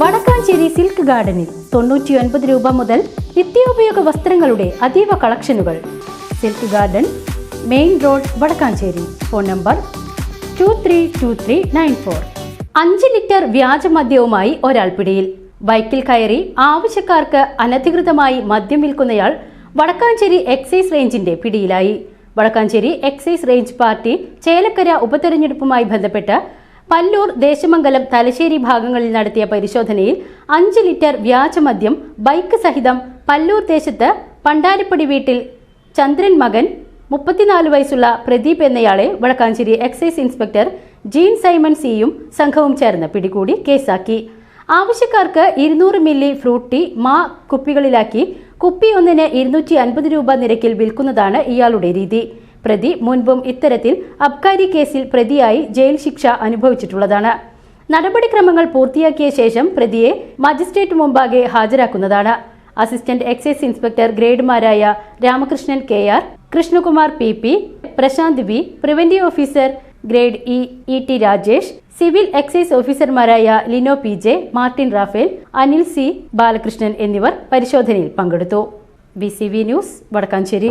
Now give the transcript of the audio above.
Vadakkanchery silk ഗാർഡനിൽ തൊണ്ണൂറ്റിയൊൻപത് രൂപ മുതൽ നിത്യോപയോഗ വസ്ത്രങ്ങളുടെ അതീവ കളക്ഷനുകൾ. Silk garden main road Vadakkanchery. Phone number two three two three nine four. അഞ്ച് ലിറ്റർ വ്യാജമദ്യവുമായി ഒരാൾ പിടിയിൽ ബൈക്കിൽ കയറി ആവശ്യക്കാർക്ക് അനധികൃതമായി മദ്യം വിൽക്കുന്നയാൾ വടക്കാഞ്ചേരി എക്സൈസ് റേഞ്ചിന്റെ പിടിയിലായി. Vadakkanchery excise range party Chelakkara ഉപതെരഞ്ഞെടുപ്പുമായി ബന്ധപ്പെട്ട് പല്ലൂർ ദേശമംഗലം തലശ്ശേരി ഭാഗങ്ങളിൽ നടത്തിയ പരിശോധനയിൽ അഞ്ച് ലിറ്റർ വ്യാജമദ്യം ബൈക്ക് സഹിതം പല്ലൂർ ദേശത്ത് പണ്ടാരിപ്പടി വീട്ടിൽ ചന്ദ്രൻ മകൻ മുപ്പത്തിനാല് വയസ്സുള്ള പ്രദീപ് എന്നയാളെ Vadakkanchery excise inspector Jean Simon സിയും സംഘവും ചേർന്ന് പിടികൂടി കേസാക്കി. ആവശ്യക്കാർക്ക് ഇരുന്നൂറ് മില്ലി ഫ്രൂട്ട് ടീ മാ കുപ്പികളിലാക്കി കുപ്പി ഒന്നിന് ഇരുന്നൂറ്റി അൻപത് രൂപ നിരക്കിൽ വിൽക്കുന്നതാണ് ഇയാളുടെ രീതി. പ്രതി മുൻപും ഇത്തരത്തിൽ അബ്കാരി കേസിൽ പ്രതിയായി ജയിൽ ശിക്ഷ അനുഭവിച്ചിട്ടുള്ളതാണ്. നടപടിക്രമങ്ങൾ പൂർത്തിയാക്കിയ ശേഷം പ്രതിയെ മജിസ്ട്രേറ്റ് മുമ്പാകെ ഹാജരാക്കുന്നതാണ്. Assistant excise inspector ഗ്രേഡുമാരായ Ramakrishnan K R Krishnakumar P P Prasanth V preventive officer grade E E T Rajesh civil excise ഓഫീസർമാരായ Lino P J Martin Raphael Anil C Balakrishnan എന്നിവർ പരിശോധനയിൽ പങ്കെടുത്തു. B C V news Vadakkanchery.